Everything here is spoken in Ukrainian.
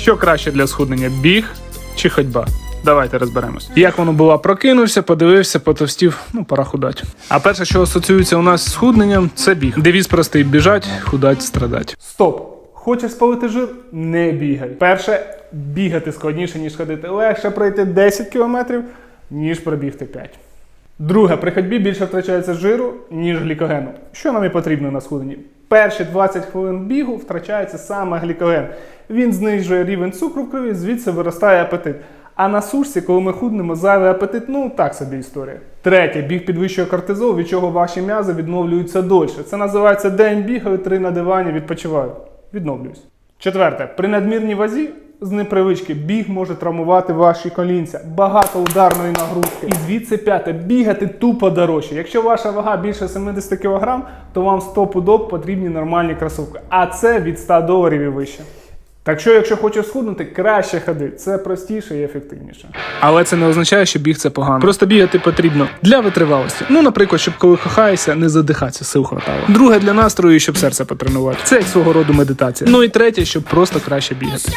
Що краще для схуднення біг чи ходьба? Давайте розберемось. Як воно було, прокинувся, подивився, потовстів, ну пора худати. А перше, що асоціюється у нас з схудненням, це біг. Девіз простий біжать, худать, страдать. Стоп! Хочеш спалити жир? Не бігай. Перше, бігати складніше, ніж ходити. Легше пройти 10 кілометрів, ніж пробігти 5. Друге, при ходьбі більше втрачається жиру, ніж глікогену. Що нам і потрібно на схуденні? Перші 20 хвилин бігу втрачається саме глікоген. Він знижує рівень цукру в крові, звідси виростає апетит. А на сушці, коли ми худнемо, зайвий апетит, ну так собі історія. Третє, біг підвищує кортизол, від чого ваші м'язи відновлюються дольше. Це називається день бігаю, три на дивані, відпочиваю. Відновлююсь. Четверте, при надмірній вазі з непривички біг може травмувати ваші колінця, багато ударної нагрузки. І звідси п'яте, бігати тупо дорожче. Якщо ваша вага більше 70 кг, то вам стопудоб потрібні нормальні кросівки. А це від 100 доларів і вище. Так що, якщо хочеш схуднути, краще ходи. Це простіше і ефективніше. Але це не означає, що біг це погано. Просто бігати потрібно для витривалості. Ну, наприклад, щоб коли кохаєшся, не задихатися, сил хватало. Друге для настрою, щоб серце потренувати. Це як свого роду медитація. Ну і третє, щоб просто краще бігати.